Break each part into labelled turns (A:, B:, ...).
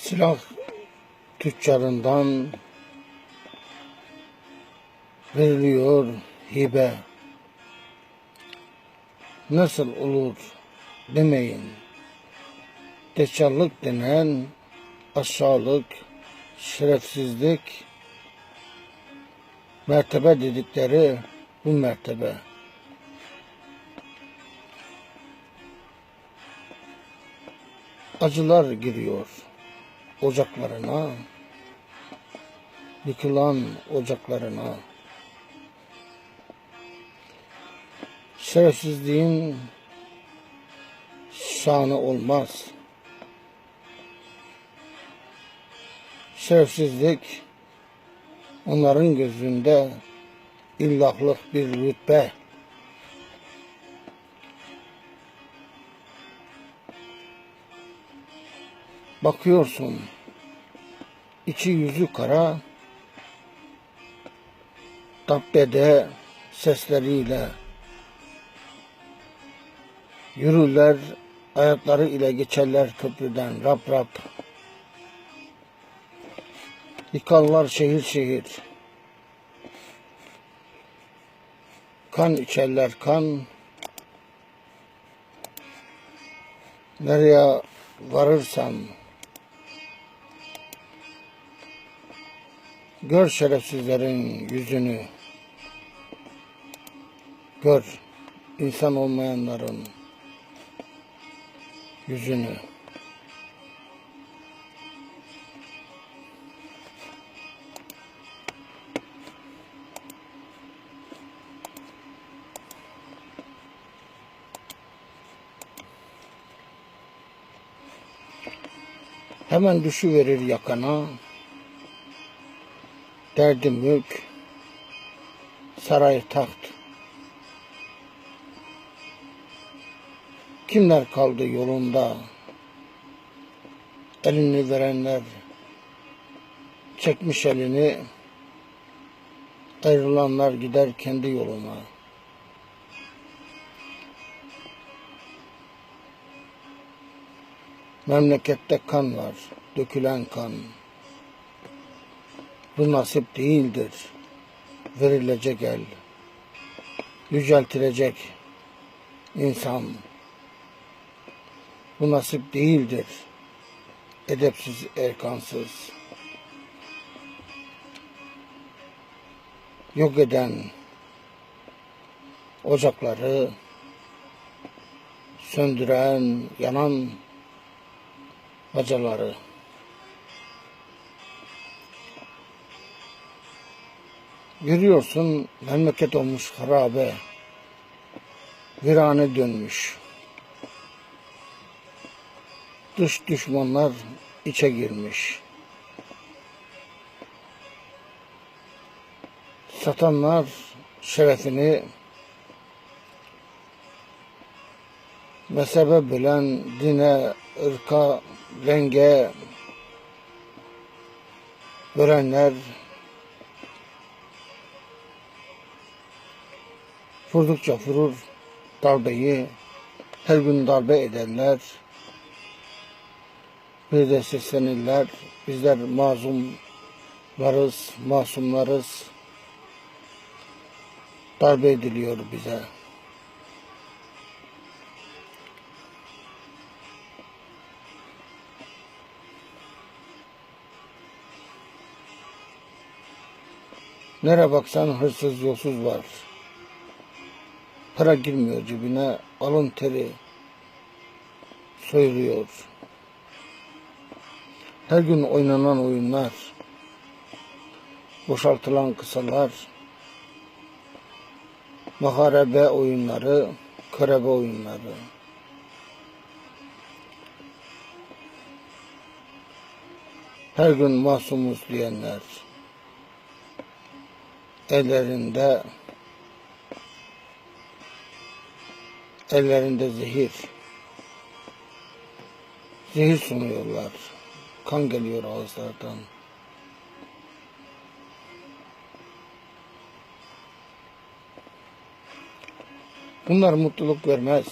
A: silah tüccarından veriliyor hibe. Nasıl olur demeyin. Deccallık denen aşağılık, şerefsizlik, mertebe dedikleri bu mertebe. Acılar giriyor ocaklarına, yıkılan ocaklarına. Şerefsizliğin şanı olmaz. Şerefsizlik onların gözünde illahlık bir rütbe. Bakıyorsun. İçi yüzü kara. Tabbede sesleriyle yürürler ayakları ile geçerler köprüden rap rap. Yıkarlar şehir şehir. Kan içerler kan. Nereye varırsan Gör şerefsizlerin yüzünü. Gör insan olmayanların yüzünü. Hemen düşüverir yakana. Derdi mülk, saray taht. Kimler kaldı yolunda? Elini verenler çekmiş elini, ayrılanlar gider kendi yoluna. Memlekette kan var, dökülen kan. Bu nasip değildir. Verilecek el. Yüceltilecek insan. Bu nasip değildir. Edepsiz, erkansız. Yok eden ocakları söndüren, yanan bacaları. Görüyorsun memleket olmuş harabe. Virane dönmüş. Dış düşmanlar içe girmiş. Satanlar şerefini mezhebe bölen dine, ırka, renge görenler Vurdukça vurur darbeyi. Her gün darbe ederler. Bir de seslenirler. Bizler mazum varız, masumlarız. Darbe ediliyor bize. Nere baksan hırsız yolsuz var. Para girmiyor cebine, alın teri soyuluyor. Her gün oynanan oyunlar, boşaltılan kısalar, maharebe oyunları, körebe oyunları. Her gün masumuz diyenler, ellerinde Ellerinde zehir. Zehir sunuyorlar. Kan geliyor ağızlardan. Bunlar mutluluk vermez.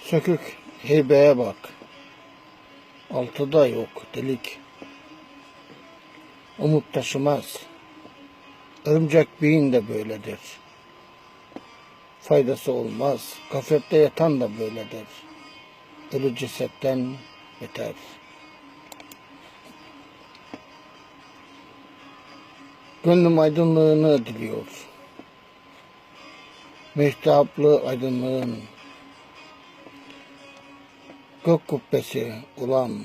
A: Sökük heybeye bak. Altıda yok delik. Umut taşımaz. Örümcek beyin de böyledir. Faydası olmaz. Gaflette yatan da böyledir. Ölü cesetten beter. Gönlüm aydınlığını diliyor. Mehtaplı aydınlığın gök kubbesi ulan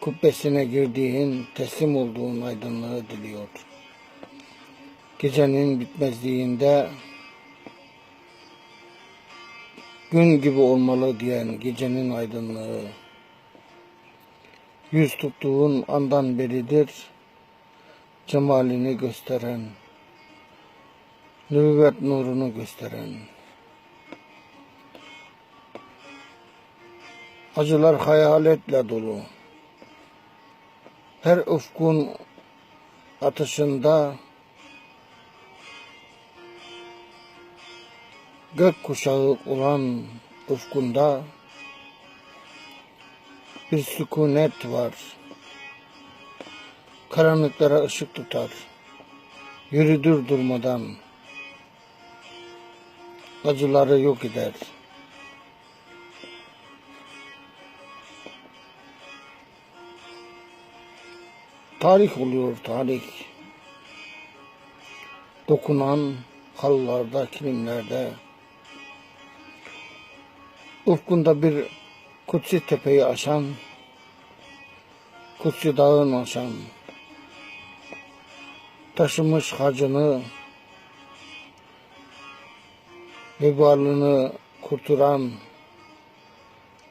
A: kubbesine girdiğin, teslim olduğun aydınlığı diliyor. Gecenin bitmezliğinde gün gibi olmalı diyen gecenin aydınlığı. Yüz tuttuğun andan beridir cemalini gösteren nübüvvet nurunu gösteren. Acılar hayaletle dolu. Her ufkun atışında gök kuşağı olan ufkunda bir sükunet var. Karanlıklara ışık tutar. Yürüdür durmadan. Acıları yok eder. Tarih oluyor tarih. Dokunan halılarda, kilimlerde. Ufkunda bir kutsi tepeyi aşan, kutsi dağın aşan, taşımış hacını, vebalını kurturan,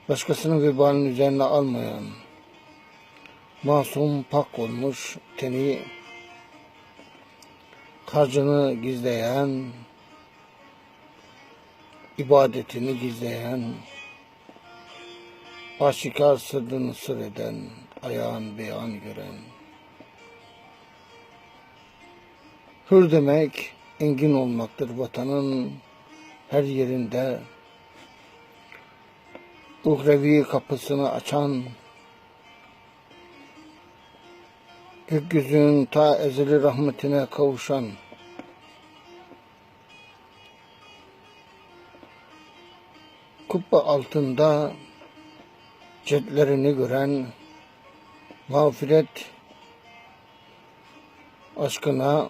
A: başkasının vebalini üzerine almayan, masum pak olmuş teni, harcını gizleyen, ibadetini gizleyen, aşikar sırrını sır eden, ayağın beyan gören. Hür demek engin olmaktır vatanın her yerinde. Uhrevi kapısını açan, gökyüzünün ta ezeli rahmetine kavuşan, kubbe altında cetlerini gören, mağfiret aşkına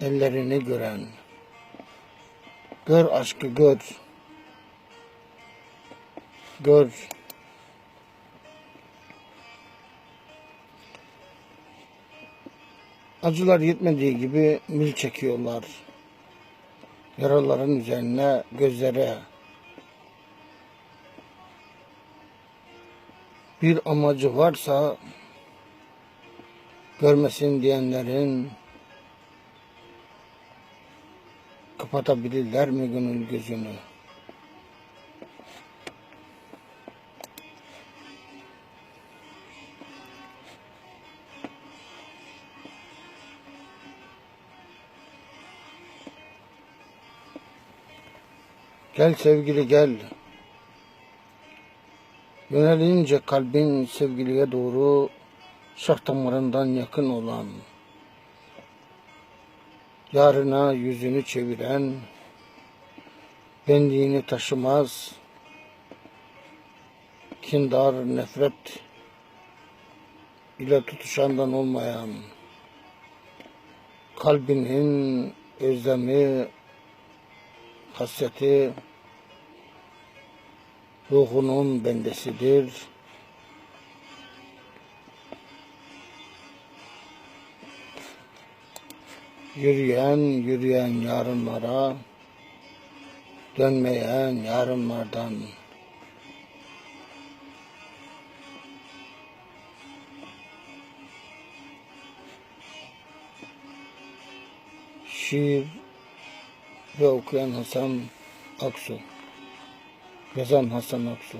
A: ellerini gören, gör aşkı gör, gör. Acılar yetmediği gibi mil çekiyorlar. Yaraların üzerine, gözlere. Bir amacı varsa görmesin diyenlerin kapatabilirler mi gönül gözünü? Gel sevgili gel. Yönelince kalbin sevgiliye doğru şah damarından yakın olan, yarına yüzünü çeviren, benliğini taşımaz, kindar, nefret ile tutuşandan olmayan, kalbinin özlemi, hasreti, ruhunun bendesidir. Yürüyen, yürüyen yarınlara, dönmeyen yarınlardan. Şiir ve okuyan Hasan Aksu. Yazan Hasan Aksu.